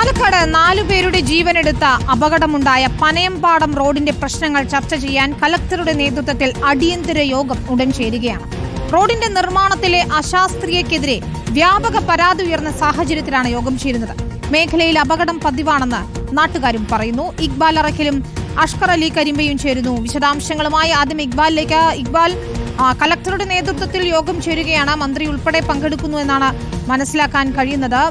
പാലക്കാട് നാലു പേരുടെ ജീവനെടുത്ത അപകടമുണ്ടായ പനയമ്പാടം റോഡിന്റെ പ്രശ്നങ്ങൾ ചർച്ച ചെയ്യാൻ കലക്ടറുടെ നേതൃത്വത്തിൽ അടിയന്തര യോഗം ഉടൻ ചേരുകയാണ്. റോഡിന്റെ നിർമ്മാണത്തിലെ അശാസ്ത്രീയക്കെതിരെ വ്യാപക പരാതി ഉയർന്ന സാഹചര്യത്തിലാണ് യോഗം ചേരുന്നത്. മേഖലയിൽ അപകടം പതിവാണെന്ന് നാട്ടുകാരും പറയുന്നു. ഇക്ബാൽ അറക്കലും അഷ്കർ അലി കരിമ്പയും ചേരുന്നു. വിശദാംശങ്ങളുമായി ആദ്യം ഇക്ബാലിലേക്ക്. ഇക്ബാൽ കലക്ടറുടെ നേതൃത്വത്തിൽ യോഗം ചേരുകയാണ്. മന്ത്രി ഉൾപ്പെടെ പങ്കെടുക്കുന്നു എന്നാണ് മനസ്സിലാക്കാൻ കഴിയുന്നത്.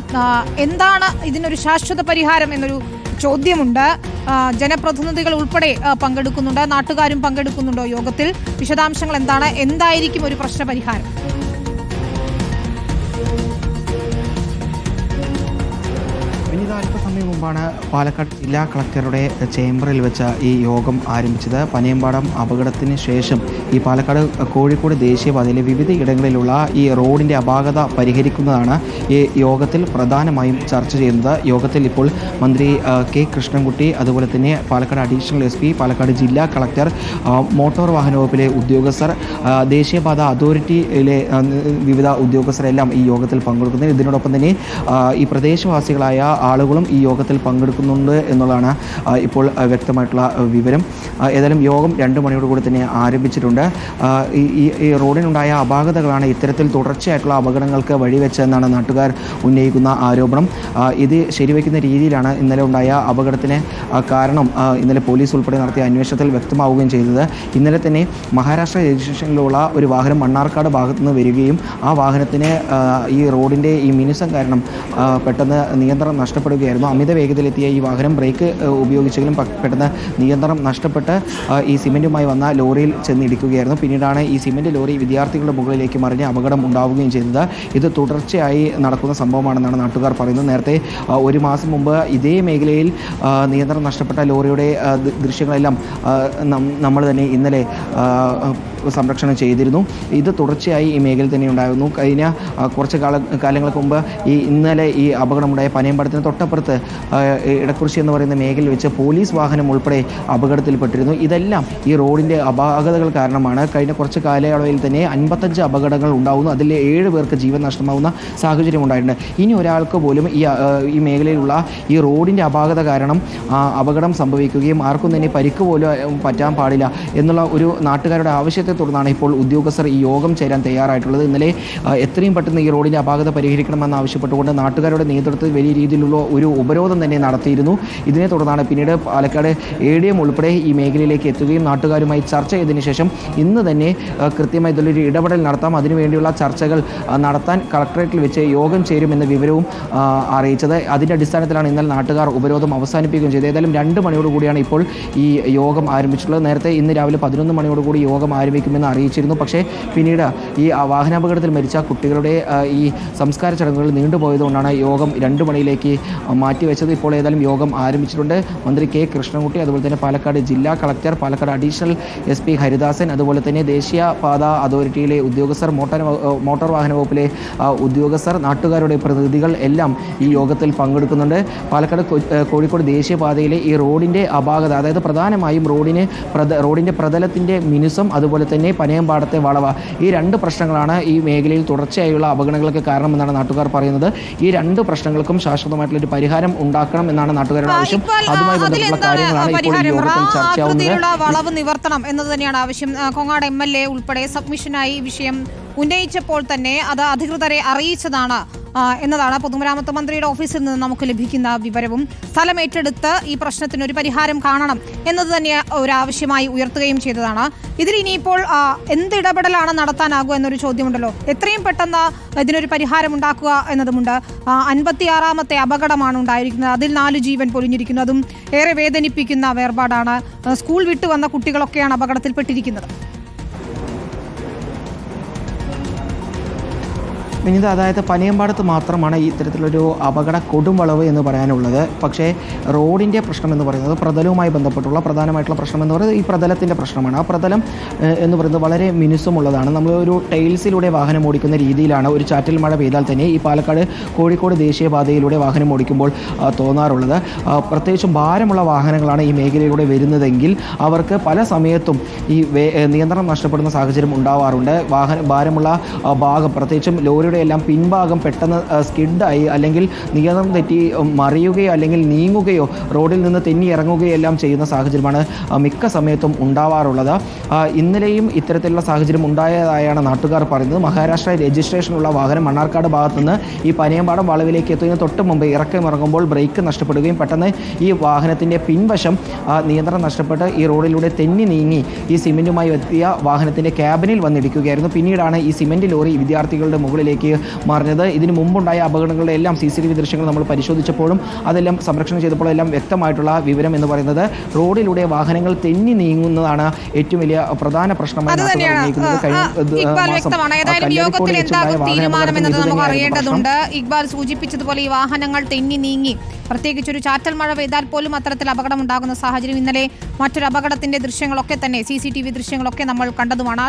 എന്താണ് ഇതിനൊരു ശാശ്വത പരിഹാരം എന്നൊരു ചോദ്യമുണ്ട്. ജനപ്രതിനിധികൾ ഉൾപ്പെടെ പങ്കെടുക്കുന്നുണ്ട്. നാട്ടുകാരും പങ്കെടുക്കുന്നുണ്ടോ യോഗത്തിൽ? വിശദാംശങ്ങൾ എന്താണ്? എന്തായിരിക്കും ഒരു പ്രശ്ന വിനീത അല്പസമയം മുമ്പാണ് പാലക്കാട് ജില്ലാ കളക്ടറുടെ ചേംബറിൽ വെച്ച ഈ യോഗം ആരംഭിച്ചത്. പനയമ്പാടം അപകടത്തിന് ശേഷം ഈ പാലക്കാട് കോഴിക്കോട് ദേശീയപാതയിലെ വിവിധ ഇടങ്ങളിലുള്ള ഈ റോഡിന്റെ അപാകത പരിഹരിക്കുന്നതാണ് ഈ യോഗത്തിൽ പ്രധാനമായും ചർച്ച ചെയ്യുന്നത്. യോഗത്തിൽ ഇപ്പോൾ മന്ത്രി കെ കൃഷ്ണൻകുട്ടി അതുപോലെ തന്നെ Palakkad additional S P Palakkad ജില്ലാ കളക്ടർ മോട്ടോർ വാഹന വകുപ്പിലെ ഉദ്യോഗസ്ഥർ ദേശീയപാത അതോറിറ്റിയിലെ വിവിധ ഉദ്യോഗസ്ഥരെല്ലാം ഈ യോഗത്തിൽ പങ്കെടുക്കുന്നു. ഇതിനോടൊപ്പം തന്നെ ഈ പ്രദേശവാസികളായ ആളുകളും ഈ യോഗത്തിൽ പങ്കെടുക്കുന്നുണ്ട് എന്നുള്ളതാണ് ഇപ്പോൾ വ്യക്തമായിട്ടുള്ള വിവരം. ഏതായാലും യോഗം രണ്ട് മണിയോടുകൂടി തന്നെ ആരംഭിച്ചിട്ടുണ്ട്. ഈ ഈ- റോഡിനുണ്ടായ അപാകതകളാണ് ഇത്തരത്തിൽ തുടർച്ചയായിട്ടുള്ള അപകടങ്ങൾക്ക് വഴിവെച്ചതെന്നാണ് നാട്ടുകാർ ഉന്നയിക്കുന്ന ആരോപണം. ഇത് ശരിവയ്ക്കുന്ന രീതിയിലാണ് ഇന്നലെ ഉണ്ടായ അപകടത്തിന് കാരണം ഇന്നലെ പോലീസ് ഉൾപ്പെടെ നടത്തിയ അന്വേഷണത്തിൽ വ്യക്തമാവുകയും ചെയ്തത്. ഇന്നലെ തന്നെ മഹാരാഷ്ട്ര രജിസ്ട്രേഷനിലുള്ള ഒരു വാഹനം മണ്ണാർക്കാട് ഭാഗത്തു നിന്ന് വരികയും ആ വാഹനത്തിന് ഈ റോഡിന്റെ ഈ മിനുസം കാരണം പെട്ടെന്ന് നിയന്ത്രണം നഷ്ടപ്പെടുകയായിരുന്നു അമിത വേഗതയിലെത്തിയ ഈ വാഹനം ബ്രേക്ക് ഉപയോഗിച്ചെങ്കിലും പെട്ടെന്ന് നിയന്ത്രണം നഷ്ടപ്പെട്ട് ഈ സിമെന്റുമായി വന്ന ലോറിയിൽ ചെന്ന് ഇടിക്കുകയായിരുന്നു പിന്നീടാണ് ഈ സിമെന്റ് ലോറി വിദ്യാർത്ഥികളുടെ മുകളിലേക്ക് മറിഞ്ഞ് അപകടം ഉണ്ടാവുകയും ചെയ്തത്. ഇത് തുടർച്ചയായി നടക്കുന്ന സംഭവമാണെന്നാണ് നാട്ടുകാർ പറയുന്നത്. നേരത്തെ ഒരു മാസം മുമ്പ് ഇതേ മേഖലയിൽ നിയന്ത്രണം നഷ്ടപ്പെട്ട ലോറിയുടെ ദൃശ്യങ്ങളെല്ലാം നമ്മൾ തന്നെ ഇന്നലെ സംരക്ഷണം ചെയ്തിരുന്നു. ഇത് തുടർച്ചയായി ഈ മേഖലയിൽ തന്നെ ഉണ്ടായിരുന്നു. കഴിഞ്ഞ കുറച്ച് കാല കാലങ്ങൾക്ക് മുമ്പ് ഈ ഇന്നലെ ഈ അപകടമുണ്ടായ പനയമ്പടത്തിന് തൊട്ടപ്പുറത്ത് ഇടക്കുറിശി എന്ന് പറയുന്ന മേഖലയിൽ വെച്ച് പോലീസ് വാഹനം ഉൾപ്പെടെ അപകടത്തിൽപ്പെട്ടിരുന്നു. ഇതെല്ലാം ഈ റോഡിന്റെ അപാകതകൾ കാരണമാണ്. കഴിഞ്ഞ കുറച്ച് കാലയളവിൽ തന്നെ അൻപത്തഞ്ച് അപകടങ്ങൾ ഉണ്ടാകുന്നു അതിൽ ഏഴ് പേർക്ക് ജീവൻ നഷ്ടമാവുന്ന സാഹചര്യം ഉണ്ടായിട്ടുണ്ട്. ഇനി ഒരാൾക്ക് പോലും ഈ ഈ മേഖലയിലുള്ള ഈ റോഡിന്റെ അപാകത കാരണം അപകടം സംഭവിക്കുകയും ആർക്കും തന്നെ പരിക്ക് പോലും പറ്റാൻ പാടില്ല എന്നുള്ള ഒരു നാട്ടുകാരുടെ ആവശ്യത്തെ തുടർന്നാണ് ഇപ്പോൾ ഉദ്യോഗസ്ഥർ ഈ യോഗം ചേരാൻ തയ്യാറായിട്ടുള്ളത്. ഇന്നലെ എത്രയും പെട്ടെന്ന് ഈ റോഡിന്റെ അപാകത പരിഹരിക്കണമെന്ന് ആവശ്യപ്പെട്ടുകൊണ്ട് നാട്ടുകാരുടെ നേതൃത്വത്തിൽ വലിയ രീതിയിലുള്ള ഒരു ഉപരോധം തന്നെ നടത്തിയിരുന്നു. ഇതിനെ തുടർന്നാണ് പിന്നീട് പാലക്കാട് എ ഡി എം ഉൾപ്പെടെ ഈ മേഖലയിലേക്ക് എത്തുകയും നാട്ടുകാരുമായി ചർച്ച ചെയ്തതിനു ശേഷം ഇന്ന് തന്നെ കൃത്യമായി ഇതിലൊരു ഇടപെടൽ നടത്താം. അതിനുവേണ്ടിയുള്ള ചർച്ചകൾ നടത്താൻ കളക്ടറേറ്റിൽ വെച്ച് യോഗം ചേരുമെന്ന വിവരവും അറിയിച്ചത്. അതിന്റെ അടിസ്ഥാനത്തിലാണ് ഇന്നലെ നാട്ടുകാർ ഉപരോധം അവസാനിപ്പിക്കുകയും ചെയ്തത്. ഏതായാലും രണ്ട് മണിയോടുകൂടിയാണ് ഇപ്പോൾ ഈ യോഗം ആരംഭിച്ചിട്ടുള്ളത്. നേരത്തെ ഇന്ന് രാവിലെ പതിനൊന്ന് മണിയോടുകൂടി യോഗം യോഗം ആരംഭിക്കുമെന്ന് അറിയിച്ചിരുന്നു. പക്ഷേ പിന്നീട് ഈ വാഹനാപകടത്തിൽ മരിച്ച കുട്ടികളുടെ ഈ സംസ്കാര ചടങ്ങുകൾ നീണ്ടുപോയതുകൊണ്ടാണ് യോഗം രണ്ട് മണിയിലേക്ക് മാറ്റിവെച്ചത്. ഇപ്പോൾ ഏതായാലും യോഗം ആരംഭിച്ചിട്ടുണ്ട്. മന്ത്രി കെ. കൃഷ്ണൻകുട്ടി അതുപോലെ തന്നെ പാലക്കാട് ജില്ലാ collector Palakkad additional S P Haridasan അതുപോലെ തന്നെ ദേശീയ പാത അതോറിറ്റിയിലെ ഉദ്യോഗസ്ഥർ മോട്ടോർ മോട്ടോർ വാഹന വകുപ്പിലെ ഉദ്യോഗസ്ഥർ നാട്ടുകാരുടെ പ്രതിനിധികൾ എല്ലാം ഈ യോഗത്തിൽ പങ്കെടുക്കുന്നുണ്ട്. പാലക്കാട് കോഴിക്കോട് ദേശീയപാതയിലെ ഈ റോഡിന്റെ അപാകത അതായത് പ്രധാനമായും റോഡിന് റോഡിന്റെ പ്രതലത്തിന്റെ മിനുസം അതുപോലെ തന്നെ പനയമ്പാടത്തെ വളവ. ഈ രണ്ട് പ്രശ്നങ്ങളാണ് ഈ മേഖലയിൽ തുടർച്ചയായുള്ള അപകടങ്ങൾക്ക് കാരണമെന്നാണ് നാട്ടുകാർ പറയുന്നത്. ഈ രണ്ട് പ്രശ്നങ്ങൾക്കും ശാശ്വതമായിട്ടുള്ള ഒരു പരിഹാരം ഉണ്ടാക്കണം എന്നാണ് നാട്ടുകാരുടെ ആവശ്യം. അതുമായി ബന്ധപ്പെട്ട കാര്യങ്ങളാണ് ഇപ്പോൾ യോഗത്തിൽ ചർച്ചയാവുന്നത്. വളവ് നിവർത്തണം എന്നത് തന്നെയാണ് ആവശ്യം. കൊങ്ങാട് എം എൽ എ ഉൾപ്പെടെ സബ്മിഷനായി ഈ വിഷയം ഉന്നയിച്ചപ്പോൾ തന്നെ അത് അധികൃതരെ അറിയിച്ചതാണ്. എന്നതാണ് പൊതുമരാമത്ത് മന്ത്രിയുടെ ഓഫീസിൽ നിന്ന് നമുക്ക് ലഭിക്കുന്ന വിവരവും. സ്ഥലം ഏറ്റെടുത്ത് ഈ പ്രശ്നത്തിന് ഒരു പരിഹാരം കാണണം എന്നത് തന്നെ ഒരു ആവശ്യമായി ഉയർത്തുകയും ചെയ്തതാണ്. ഇതിൽ ഇനിയിപ്പോൾ ആ, എന്ത് ഇടപെടലാണ് നടത്താനാകുക എന്നൊരു ചോദ്യമുണ്ടല്ലോ. എത്രയും പെട്ടെന്ന് ഇതിനൊരു പരിഹാരം ഉണ്ടാക്കുക എന്നതുമുണ്ട്. അൻപത്തിയാറാമത്തെ അപകടമാണ് ഉണ്ടായിരിക്കുന്നത്. അതിൽ നാല് ജീവൻ പൊലിഞ്ഞിരിക്കുന്നതും ഏറെ വേദനിപ്പിക്കുന്ന വേർപാടാണ്. സ്കൂൾ വിട്ടു വന്ന കുട്ടികളൊക്കെയാണ് അപകടത്തിൽപ്പെട്ടിരിക്കുന്നത്. വിനീത അതായത് പനിയമ്പാടത്ത് മാത്രമാണ് ഇത്തരത്തിലൊരു അപകട കൊടുംവളവ് എന്ന് പറയാനുള്ളത്. പക്ഷേ റോഡിന്റെ പ്രശ്നം എന്ന് പറയുന്നത് പ്രതലവുമായി ബന്ധപ്പെട്ടുള്ള പ്രധാനമായിട്ടുള്ള പ്രശ്നം എന്ന് പറയുന്നത് ഈ പ്രതലത്തിന്റെ പ്രശ്നമാണ്. ആ പ്രതലം എന്ന് പറയുന്നത് വളരെ മിനുസമുള്ളതാണ്. നമ്മൾ ഒരു ടൈൽസിലൂടെ വാഹനം ഓടിക്കുന്ന രീതിയിലാണ് ഒരു ചാറ്റൽ മഴ പെയ്താൽ തന്നെ ഈ പാലക്കാട് കോഴിക്കോട് ദേശീയപാതയിലൂടെ വാഹനം ഓടിക്കുമ്പോൾ തോന്നാറുള്ളത്. പ്രത്യേകിച്ചും ഭാരമുള്ള വാഹനങ്ങളാണ് ഈ മേഖലയിലൂടെ വരുന്നതെങ്കിൽ അവർക്ക് പല സമയത്തും ഈ നിയന്ത്രണം നഷ്ടപ്പെടുന്ന സാഹചര്യം ഉണ്ടാവാറുണ്ട്. വാഹന ഭാരമുള്ള ഭാഗം പ്രത്യേകിച്ചും ലോറി ലോറിയുടെ എല്ലാം പിൻഭാഗം പെട്ടെന്ന് സ്കിഡായി അല്ലെങ്കിൽ നിയന്ത്രണം തെറ്റി മറിയുകയോ അല്ലെങ്കിൽ നീങ്ങുകയോ റോഡിൽ നിന്ന് തെന്നി ഇറങ്ങുകയോ എല്ലാം ചെയ്യുന്ന സാഹചര്യമാണ് മിക്ക സമയത്തും ഉണ്ടാവാറുള്ളത്. ഇന്നലെയും ഇത്തരത്തിലുള്ള സാഹചര്യം ഉണ്ടായതായാണ് നാട്ടുകാർ പറയുന്നത്. മഹാരാഷ്ട്ര രജിസ്ട്രേഷനുള്ള വാഹനം മണ്ണാർക്കാട് ഭാഗത്ത് നിന്ന് ഈ പനയമ്പാടം വളവിലേക്ക് എത്തുന്നതിന് തൊട്ട് മുമ്പ് ഇറക്കം ഇറങ്ങുമ്പോൾ ബ്രേക്ക് നഷ്ടപ്പെടുകയും പെട്ടെന്ന് ഈ വാഹനത്തിന്റെ പിൻവശം നിയന്ത്രണം നഷ്ടപ്പെട്ട് ഈ റോഡിലൂടെ തെന്നി നീങ്ങി ഈ സിമെന്റുമായി എത്തിയ വാഹനത്തിന്റെ ക്യാബിനിൽ വന്നിടിക്കുകയായിരുന്നു പിന്നീടാണ് ഈ സിമെന്റ് ലോറി വിദ്യാർത്ഥികളുടെ മുകളിലേക്ക് മറിഞ്ഞത്. ഇതിനു മുമ്പുണ്ടായ അപകടങ്ങളുടെ എല്ലാം സി സി ടി വി ദൃശ്യങ്ങൾ നമ്മൾ പരിശോധിച്ചപ്പോഴും അതെല്ലാം സംരക്ഷണം ചെയ്തപ്പോഴും എല്ലാം വ്യക്തമായിട്ടുള്ള വിവരം എന്ന് പറയുന്നത് റോഡിലൂടെ വാഹനങ്ങൾ തെന്നി നീങ്ങുന്നതാണ് ഏറ്റവും വലിയ പ്രധാന പ്രശ്നമായി തീരുമാനമെന്നത് നമുക്ക് അറിയേണ്ടതുണ്ട്. ഇക്ബാൽ സൂചിപ്പിച്ചതുപോലെ ഈ വാഹനങ്ങൾ തെന്നി നീങ്ങി. പ്രത്യേകിച്ച് ഒരു ചാറ്റൽ മഴ പെയ്താൽ പോലും അത്തരത്തിൽ അപകടം ഉണ്ടാകുന്ന സാഹചര്യം ഇന്നലെ മറ്റൊരു അപകടത്തിന്റെ ദൃശ്യങ്ങളൊക്കെ തന്നെ സി സി ടി വി ദൃശ്യങ്ങളൊക്കെ നമ്മൾ കണ്ടതുമാണ്.